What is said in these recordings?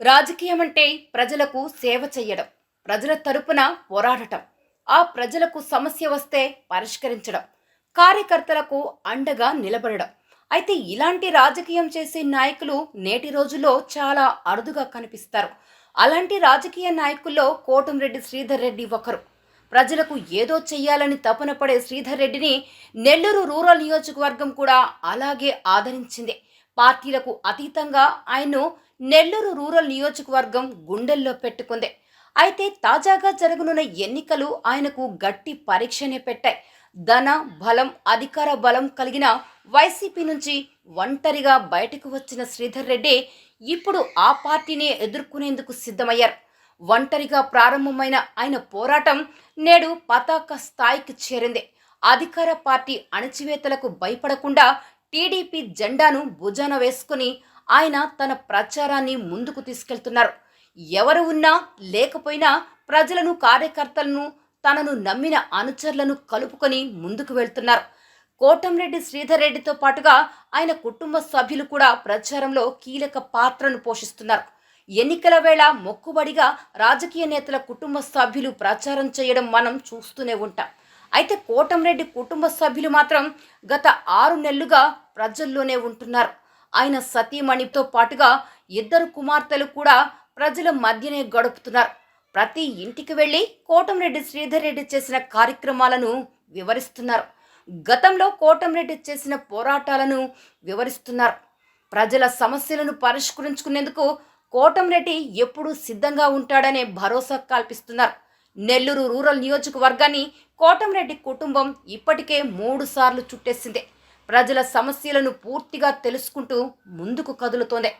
రాజకీయం అంటే ప్రజలకు సేవ చెయ్యడం ప్రజల తరపున పోరాడటం ఆ ప్రజలకు సమస్య వస్తే పరిష్కరించడం కార్యకర్తలకు అండగా నిలబడడం. అయితే ఇలాంటి రాజకీయం చేసే నాయకులు నేటి రోజుల్లో చాలా అరుదుగా కనిపిస్తారు. అలాంటి రాజకీయ నాయకుల్లో కోటంరెడ్డి శ్రీధర్ రెడ్డి ఒకరు. ప్రజలకు ఏదో చెయ్యాలని తపన పడే శ్రీధర్ రెడ్డిని నెల్లూరు రూరల్ నియోజకవర్గం కూడా అలాగే ఆదరించింది. పార్టీలకు అతీతంగా ఆయన్ను నెల్లూరు రూరల్ నియోజకవర్గం గుండెల్లో పెట్టుకుంది. అయితే తాజాగా జరగనున్న ఎన్నికలు ఆయనకు గట్టి పరీక్షనే పెట్టాయి. ధన బలం అధికార బలం కలిగిన వైసీపీ నుంచి ఒంటరిగా బయటకు వచ్చిన శ్రీధర్ రెడ్డి ఇప్పుడు ఆ పార్టీనే ఎదుర్కొనేందుకు సిద్ధమయ్యారు. ఒంటరిగా ప్రారంభమైన ఆయన పోరాటం నేడు పతాక స్థాయికి చేరింది. అధికార పార్టీ అణచివేతలకు భయపడకుండా టీడీపీ జెండాను భుజాన వేసుకుని ఆయన తన ప్రచారాన్ని ముందుకు తీసుకెళ్తున్నారు. ఎవరు ఉన్నా లేకపోయినా ప్రజలను కార్యకర్తలను తనను నమ్మిన అనుచరులను కలుపుకొని ముందుకు వెళ్తున్నారు. కోటంరెడ్డి శ్రీధర్ రెడ్డితో పాటుగా ఆయన కుటుంబ సభ్యులు కూడా ప్రచారంలో కీలక పాత్రను పోషిస్తున్నారు. ఎన్నికల వేళ మొక్కుబడిగా రాజకీయ నేతల కుటుంబ సభ్యులు ప్రచారం చేయడం మనం చూస్తూనే ఉంటాం. అయితే కోటంరెడ్డి కుటుంబ సభ్యులు మాత్రం గత ఆరు నెలలుగా ప్రజల్లోనే ఉంటున్నారు. ఆయన సతీమణితో పాటుగా ఇద్దరు కుమార్తెలు కూడా ప్రజల మధ్యనే గడుపుతున్నారు. ప్రతి ఇంటికి వెళ్ళి కోటంరెడ్డి శ్రీధర్ రెడ్డి చేసిన కార్యక్రమాలను వివరిస్తున్నారు. గతంలో కోటంరెడ్డి చేసిన పోరాటాలను వివరిస్తున్నారు. ప్రజల సమస్యలను పరిష్కరించుకునేందుకు కోటంరెడ్డి ఎప్పుడూ సిద్ధంగా ఉంటాడనే భరోసా కల్పిస్తున్నారు. నెల్లూరు రూరల్ నియోజకవర్గాన్ని కోటంరెడ్డి కుటుంబం ఇప్పటికే మూడు సార్లు చుట్టేసింది. ప్రజల సమస్యలను పూర్తిగా తెలుసుకుంటూ ముందుకు కదులుతోంది.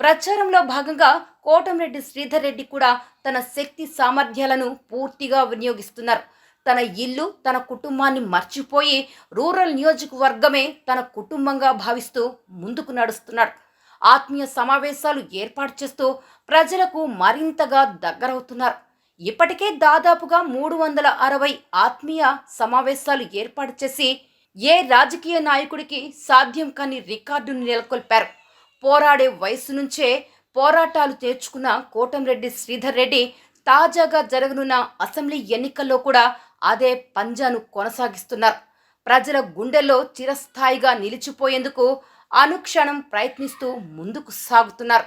ప్రచారంలో భాగంగా కోటంరెడ్డి శ్రీధర్ రెడ్డి కూడా తన శక్తి సామర్థ్యాలను పూర్తిగా వినియోగిస్తున్నారు. తన ఇల్లు తన కుటుంబాన్ని మర్చిపోయి రూరల్ నియోజకవర్గమే తన కుటుంబంగా భావిస్తూ ముందుకు నడుస్తున్నాడు ఆత్మీయ సమావేశాలు ఏర్పాటు చేస్తూ ప్రజలకు మరింతగా దగ్గరవుతున్నారు. ఇప్పటికే దాదాపుగా మూడు వందల అరవై ఆత్మీయ సమావేశాలు ఏర్పాటు చేసి ఏ రాజకీయ నాయకుడికి సాధ్యం కాని రికార్డును నెలకొల్పారు. పోరాడే వయసు నుంచే పోరాటాలు చేర్చుకున్న కోటంరెడ్డి శ్రీధర్ రెడ్డి తాజాగా జరగనున్న అసెంబ్లీ ఎన్నికల్లో కూడా అదే పంజాను కొనసాగిస్తున్నారు. ప్రజల గుండెల్లో చిరస్థాయిగా నిలిచిపోయేందుకు అనుక్షణం ప్రయత్నిస్తూ ముందుకు సాగుతున్నారు.